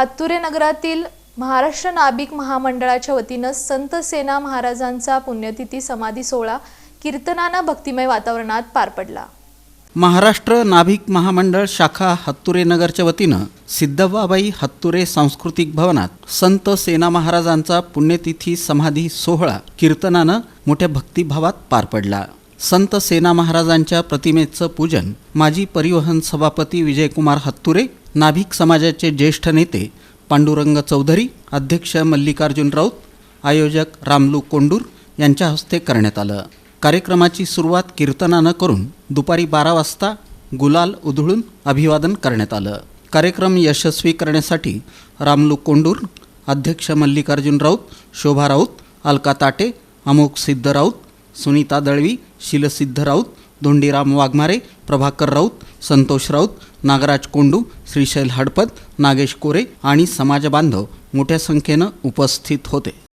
हत्तुरे नगरातील महाराष्ट्र नाभिक महामंडळाच्या वतीनं संत सेना महाराजांचा पुण्यतिथी समाधी सोहळा कीर्तनानं भक्तिमय वातावरणात पार पडला. महाराष्ट्र नाभिक महामंडळ शाखा हत्तुरे नगरच्या वतीनं सिद्धव्वाबाई हत्तुरे सांस्कृतिक भवनात संत सेना महाराजांचा पुण्यतिथी समाधी सोहळा कीर्तनानं मोठ्या भक्तिभावात पार पडला. संत सेना महाराजांच्या प्रतिमेचं पूजन माजी परिवहन सभापती विजयकुमार हत्तुरे नाभिक समाजाचे ज्येष्ठ नेते पांडुरंग चौधरी अध्यक्ष मल्लिकार्जुन राऊत आयोजक रामलू कोंडूर यांच्या हस्ते करण्यात आलं. कार्यक्रमाची सुरुवात कीर्तनानं करून दुपारी बारा वाजता गुलाल उधळून अभिवादन करण्यात आलं. कार्यक्रम यशस्वी करण्यासाठी रामलू कोंडूर अध्यक्ष मल्लिकार्जुन राऊत शोभा राऊत अलका ताटे अमोक सिद्ध राऊत सुनीता दळवी शिलसिद्ध राऊत धोंडीराम वाघमारे प्रभाकर राऊत संतोष राऊत नागराज कोंडू श्रीशैल हडपद नागेश कोरे आणि समाजबांधव मोठ्या संख्येनं उपस्थित होते.